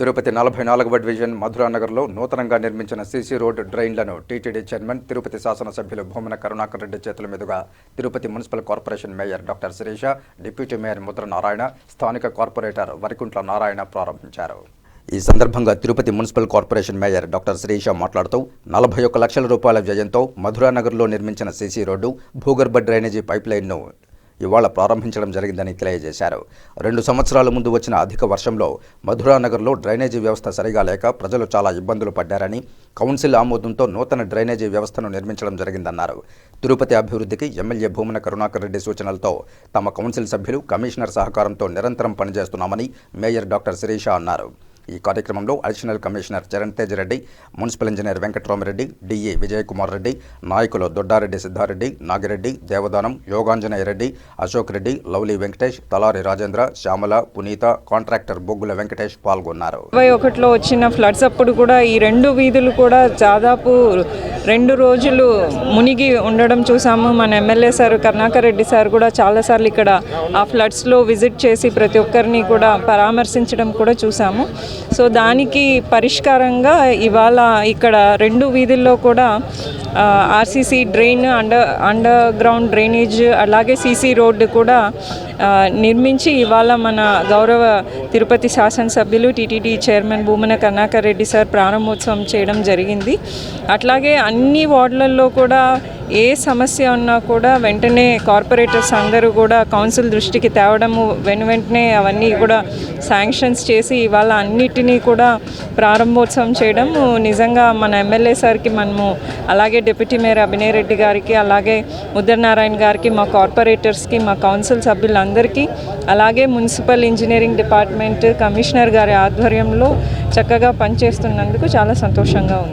తిరుపతి నలభై నాలుగవ డివిజన్ మధురానగర్లో నూతనంగా నిర్మించిన సీసీ రోడ్డు డ్రైన్లను టీటీడీ చైర్మన్ తిరుపతి శాసనసభ్యులు భూమన కరుణాకర్ రెడ్డి చేతుల మీదుగా Tirupati municipal corporation mayor doctor Sirisha deputy mayor Mudra Narayana స్థానిక కార్పొరేటర్ వరికుంట్ల నారాయణ ప్రారంభించారు. ఈ సందర్భంగా Tirupati municipal corporation mayor doctor Sirisha మాట్లాడుతూ నలభై ఒక్క లక్షల రూపాయల వ్యయంతో మధురానగర్లో నిర్మించిన సీసీ రోడ్డు భూగర్భ డ్రైనేజీ పైప్లైన్ను ఇవాళ ప్రారంభించడం జరిగిందని తెలియజేశారు. రెండు సంవత్సరాల ముందు వచ్చిన అధిక వర్షంలో మధురానగర్లో డ్రైనేజీ వ్యవస్థ సరిగా లేక ప్రజలు చాలా ఇబ్బందులు పడ్డారని కౌన్సిల్ ఆమోదంతో నూతన డ్రైనేజీ వ్యవస్థను నిర్మించడం జరిగిందన్నారు. తిరుపతి అభివృద్ధికి ఎమ్మెల్యే భూమన కరుణాకర్ రెడ్డి సూచనలతో తమ కౌన్సిల్ సభ్యులు కమిషనర్ సహకారంతో నిరంతరం పనిచేస్తున్నామని మేయర్ డాక్టర్ శిరీష అన్నారు. ఈ కార్యక్రమంలో additional commissioner Charan Tej Reddy municipal engineer Venkataramareddy DE Vijayakumar Reddy నాయకులు దొడ్డారెడ్డి సిద్ధారెడ్డి నాగిరెడ్డి దేవదానం యోగాంజనేయ రెడ్డి అశోక్ రెడ్డి లవ్లీ వెంకటేష్ తలారి రాజేంద్ర శ్యామల పునీత కాంట్రాక్టర్ బొగ్గుల వెంకటేష్ పాల్గొన్నారు. ఇరవై ఒకటిలో వచ్చిన ఫ్లడ్స్ అప్పుడు కూడా ఈ రెండు వీధులు కూడా దాదాపు రెండు రోజులు మునిగి ఉండడం చూసాము. మన MLA sir Karunakar Reddy sir కూడా చాలాసార్లు ఇక్కడ ఆ ఫ్లడ్స్లో విజిట్ చేసి ప్రతి ఒక్కరిని కూడా పరామర్శించడం కూడా చూసాము. సో దానికి పరిష్కారంగా ఇవాళ ఇక్కడ రెండు వీధుల్లో కూడా RCC drain under under ground drainage అలాగే సీసీ రోడ్డు కూడా నిర్మించి ఇవాళ మన గౌరవ తిరుపతి శాసనసభ్యులు TTD chairman Bhumana Karunakar Reddy sir ప్రారంభోత్సవం చేయడం జరిగింది. అట్లాగే అన్ని వార్డులలో కూడా ఏ సమస్య ఉన్నా కూడా వెంటనే కార్పొరేటర్స్ అందరూ కూడా కౌన్సిల్ దృష్టికి తేవడము వెను వెంటనే అవన్నీ కూడా శాంక్షన్స్ చేసి ఇవాళ అన్నిటినీ కూడా ప్రారంభోత్సవం చేయడం నిజంగా మన ఎమ్మెల్యే సార్కి మనము అలాగే డిప్యూటీ మేయర్ అభినయ్ రెడ్డి గారికి అలాగే ఉదయనారాయణ గారికి మా కార్పొరేటర్స్కి మా కౌన్సిల్ సభ్యులందరికీ అలాగే మున్సిపల్ ఇంజనీరింగ్ డిపార్ట్మెంట్ కమిషనర్ గారి ఆధ్వర్యంలో చక్కగా పనిచేస్తున్నందుకు చాలా సంతోషంగా ఉంది.